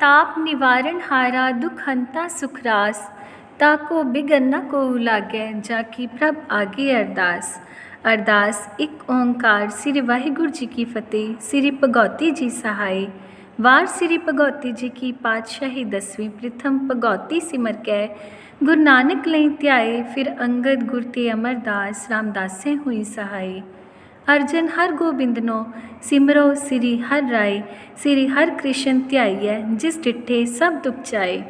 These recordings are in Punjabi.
ਤਾਪ ਨਿਵਾਰਨ ਹਾਰਾ ਦੁਖ ਹੰਤਾ ਸੁਖ ਰਾਸ ਤਾਕੋ ਬਿਗਨ ਨ ਕੋ ਲਾਗੈ ਜਾ ਕੀ ਪ੍ਰਭ ਆਗੇ ਅਰਦਾਸ ਅਰਦਾਸ ਇੱਕ ਓੰਕਾਰ ਸ੍ਰੀ ਵਾਹਿਗੁਰੂ ਜੀ ਕੀ ਫਤਿਹ ਸ੍ਰੀ ਭਗਉਤੀ ਜੀ ਸਹਾਈ ਵਾਰ ਸ੍ਰੀ ਭਗਉਤੀ ਜੀ ਕੀ ਪਾਤਸ਼ਾਹੀ ਦਸਵੀਂ ਪ੍ਰਥਮ ਭਗਉਤੀ ਸਿਮਰ ਕੈ ਗੁਰੂ ਨਾਨਕ ਲਈ ਧਿਆਏ ਫਿਰ ਅੰਗਦ ਗੁਰ ਤੇ ਅਮਰਦਾਸ ਰਾਮਦਾਸੇ ਹੋਈ ਸਹਾਈ ਅਰਜਨ ਹਰ ਗੋਬਿੰਦਨੋ ਸਿਮਰੋ ਸ੍ਰੀ ਹਰ ਰਾਏ, ਸ੍ਰੀ ਹਰ ਕ੍ਰਿਸ਼ਨ ਧਿਆਈਐ, ਜਿਸ ਡਿਠੇ ਸਭ ਦੁਖ ਜਾਏ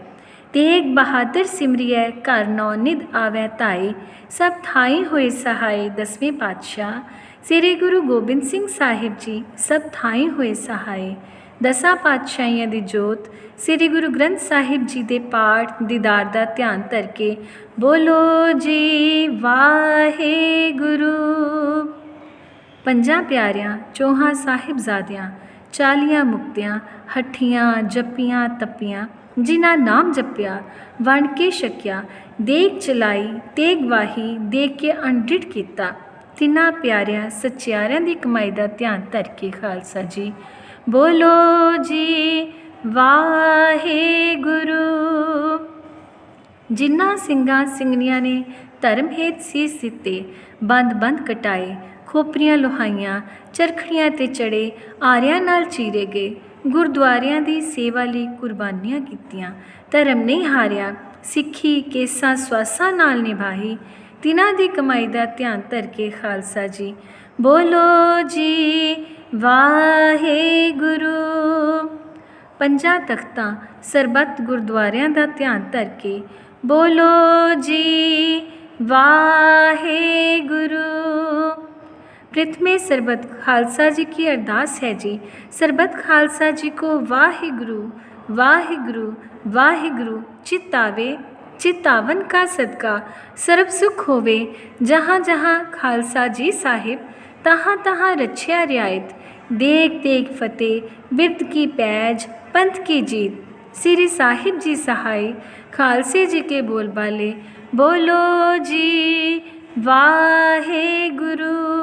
ਤੇਗ ਬਹਾਦਰ ਸਿਮਰਿਐ, ਘਰ ਨੌ ਨਿਧ ਆਵੈ ਧਾਈ ਸਭ ਥਾਈ ਹੋਏ ਸਹਾਈ ਦਸਵੇਂ ਪਾਤਸ਼ਾਹ। ਸ੍ਰੀ ਗੁਰੂ ਗੋਬਿੰਦ ਸਿੰਘ ਸਾਹਿਬ ਜੀ, ਸਭ ਥਾਈ ਹੋਏ ਸਹਾਈ ਦਸਾਂ ਪਾਤਸ਼ਾਹੀਆਂ ਦੀ ਜੋਤ, ਸ੍ਰੀ ਗੁਰੂ ਗ੍ਰੰਥ ਸਾਹਿਬ ਜੀ ਦੇ ਪਾਠ, ਦੀਦਾਰ ਦਾ ਧਿਆਨ ਧਰ ਕੇ ਬੋਲੋ ਜੀ, ਵਾਹਿਗੁਰੂ। ਪੰਜਾਂ ਪਿਆਰਿਆਂ, ਚੌਹਾਂ ਸਾਹਿਬਜ਼ਾਦਿਆਂ, ਚਾਲੀਆਂ ਮੁਕਤਿਆਂ, ਹੱਠੀਆਂ, ਜੱਪੀਆਂ, ਤੱਪੀਆਂ, ਜਿਨ੍ਹਾਂ ਨਾਮ ਜਪਿਆ, ਵੰਡ ਕੇ ਛਕਿਆ ਦੇਖ ਚਲਾਈ, ਤੇਗ ਵਾਹੀ ਦੇਖ ਕੇ ਅਣਡਿਠ ਕੀਤਾ। ਤਿੰਨਾਂ ਪਿਆਰਿਆਂ, ਸੱਚਿਆਰਿਆਂ ਦੀ ਕਮਾਈ ਦਾ ਧਿਆਨ ਧਰ ਕੇ ਖਾਲਸਾ ਜੀ। ਬੋਲੋ ਜੀ, ਵਾਹਿਗੁਰੂ। ਜਿਨ੍ਹਾਂ ਸਿੰਘਾਂ, ਸਿੰਘਣੀਆਂ ਨੇ ਧਰਮ ਹੇਤ ਸੀਸ ਦਿੱਤੇ ਬੰਦ ਬੰਦ ਕਟਾਏ ਖੋਪਰੀਆਂ ਲੋਹਾਈਆਂ, ਚਰਖੜੀਆਂ ਤੇ ਚੜੇ, ਆਰਿਆਂ ਨਾਲ ਚੀਰੇ ਗਏ। ਗੁਰਦੁਆਰਿਆਂ ਦੀ ਸੇਵਾ ਲਈ ਕੁਰਬਾਨੀਆਂ ਕੀਤੀਆਂ। ਧਰਮ ਨਹੀਂ ਹਾਰਿਆ, ਸਿੱਖੀ, ਕੇਸਾਂ, ਸਵਾਸਾਂ ਨਾਲ ਨਿਭਾਈ ਤਿਨਾਂ ਦੀ ਕਮਾਈ ਦਾ ਧਿਆਨ ਧਰ ਕੇ ਖਾਲਸਾ ਜੀ। ਬੋਲੋ ਜੀ, ਵਾਹਿਗੁਰੂ। ਪੰਜਾਂ ਤਖਤਾਂ, ਸਰਬੱਤ ਗੁਰਦੁਆਰਿਆਂ ਦਾ ਧਿਆਨ ਧਰ ਕੇ ਬੋਲੋ ਜੀ, ਵਾਹਿਗੁਰੂ। प्रथमे सरबत खालसा जी की अरदास है जी सरबत खालसा जी को वाहिगुरु वाहिगुरु वाहिगुरु चितावे चितावन का सदका सर्व सुख होवे जहाँ जहाँ खालसा जी साहिब तहाँ तहाँ रछिया रियायत देख देख फतेह बिरद की पैज पंथ की जीत श्री साहिब जी सहाय खालसे जी के बोलबाले बोलो जी ਵਾਹਿਗੁਰੂ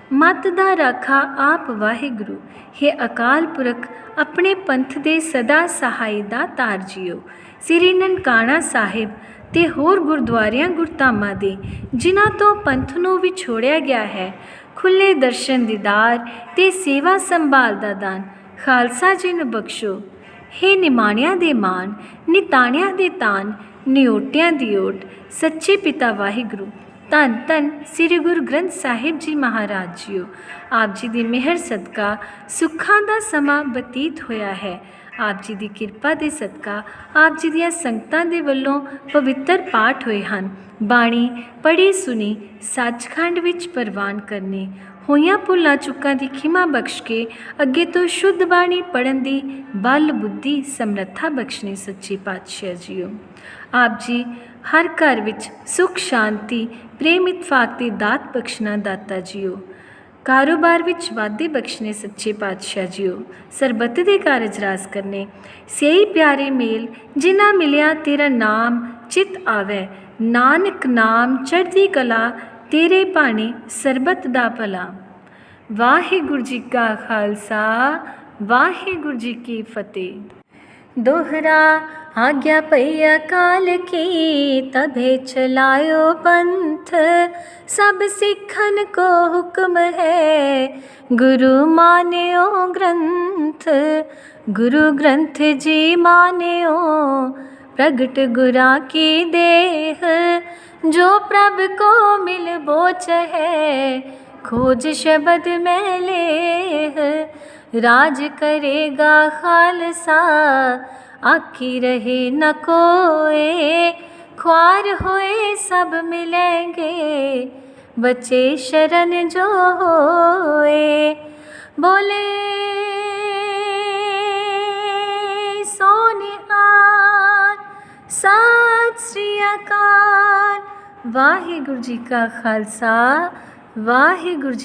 ਮਤ ਦਾ ਰਾਖਾ ਆਪ ਵਾਹਿਗੁਰੂ। ਹੈ ਅਕਾਲ ਪੁਰਖ, ਆਪਣੇ ਪੰਥ ਦੇ ਸਦਾ ਸਹਾਈ ਦਾ ਤਾਰ ਜਿਓ। ਸ੍ਰੀ ਨਨਕਾਣਾ ਸਾਹਿਬ ਤੇ ਹੋਰ ਗੁਰਦੁਆਰਿਆਂ ਗੁਰਧਾਮਾਂ ਦੇ, ਜਿਨ੍ਹਾਂ ਤੋਂ ਪੰਥ ਨੂੰ ਵਿਛੋੜਿਆ ਗਿਆ ਹੈ, ਖੁੱਲੇ ਦਰਸ਼ਨ ਦੀਦਾਰ ਤੇ ਸੇਵਾ ਸੰਭਾਲ ਦਾ ਦਾਨ, ਖਾਲਸਾ ਜੀ ਨੂੰ ਬਖਸ਼ੋ। ਹੇ ਨਿਮਾਣਿਆਂ ਦੇ ਮਾਨ ਨਿਤਾਣਿਆਂ ਦੇ ਤਾਨ ਨਿਓਟਿਆਂ ਦੀ ਓਟ, ਸੱਚੇ ਪਿਤਾ ਵਾਹਿਗੁਰੂ। ਧੰਨ ਧੰਨ ਸ੍ਰੀ ਗੁਰੂ ਗ੍ਰੰਥ ਸਾਹਿਬ ਜੀ ਮਹਾਰਾਜ ਜੀਓ ਆਪ ਜੀ ਦੀ ਮਿਹਰ ਸਦਕਾ ਸੁੱਖਾਂ ਦਾ ਸਮਾਂ ਬਤੀਤ ਹੋਇਆ ਹੈ। ਆਪ ਜੀ ਦੀ ਕਿਰਪਾ ਦੇ ਸਦਕਾ ਆਪ ਜੀ ਦੀਆਂ ਸੰਗਤਾਂ ਦੇ ਵੱਲੋਂ ਪਵਿੱਤਰ ਪਾਠ ਹੋਏ ਹਨ। ਬਾਣੀ ਪੜ੍ਹੀ ਸੁਣੀ ਸੱਚਖੰਡ ਵਿੱਚ ਪ੍ਰਵਾਨ ਕਰਨੀ, ਹੋਈਆਂ ਭੁੱਲਾਂ ਚੁੱਕਾਂ ਦੀ ਖਿਮਾ ਬਖਸ਼ ਕੇ ਅੱਗੇ ਤੋਂ ਸ਼ੁੱਧ ਬਾਣੀ ਪੜਨ ਦੀ ਬਲ ਬੁੱਧੀ ਸਮਰੱਥਾ ਬਖਸ਼ਣੀ ਸੱਚੇ ਪਾਤਸ਼ਾਹ ਜੀਓ। ਆਪ ਜੀ ਹਰ ਘਰ ਵਿੱਚ ਸੁਖ, ਸ਼ਾਂਤੀ, ਪ੍ਰੇਮ ਇਤਫਾਕ ਦੀ ਦਾਤ ਬਖਸ਼ਣਾ ਦਾਤਾ ਜੀਓ। ਕਾਰੋਬਾਰ ਵਿੱਚ ਵਾਧੇ ਬਖਸ਼ਣੇ ਸੱਚੇ ਪਾਤਸ਼ਾਹ ਜੀਓ। ਸਰਬੱਤ ਦੇ ਕਾਰਜ ਰਾਸ ਕਰਨੇ ਸਈ ਪਿਆਰੇ ਮੇਲ, ਜਿਨ੍ਹਾਂ ਮਿਲਿਆ ਤੇਰਾ ਨਾਮ ਚਿਤ ਆਵੇ। ਨਾਨਕ ਨਾਮ ਚੜ੍ਹਦੀ ਕਲਾ, ਤੇਰੇ ਬਾਣੀ ਸਰਬੱਤ ਦਾ ਭਲਾ। ਵਾਹਿਗੁਰੂ ਜੀ ਕਾ ਖਾਲਸਾ, ਵਾਹਿਗੁਰੂ ਜੀ ਕੀ ਫਤਿਹ। दोहरा आज्ञा पै अकाल की, तभे चलायो पंथ। सब सिखन को हुक्म है, गुरु मान्यो ग्रंथ। गुरु ग्रंथ जी मान्यो, प्रगट गुरा की देह। जो प्रभ को मिल बोच है, खोज शब्द में लेह राज करेगा खालसा आखी रहे न कोए ख्वार होए सब मिलेंगे बचे शरण जो होए बोले सोनिहार ਅਕਾਲ ਵਾਹਿਗੁਰੂ ਜੀ ਕਾ ਖਾਲਸਾ ਵਾਹਿਗੁਰੂ ਜੀ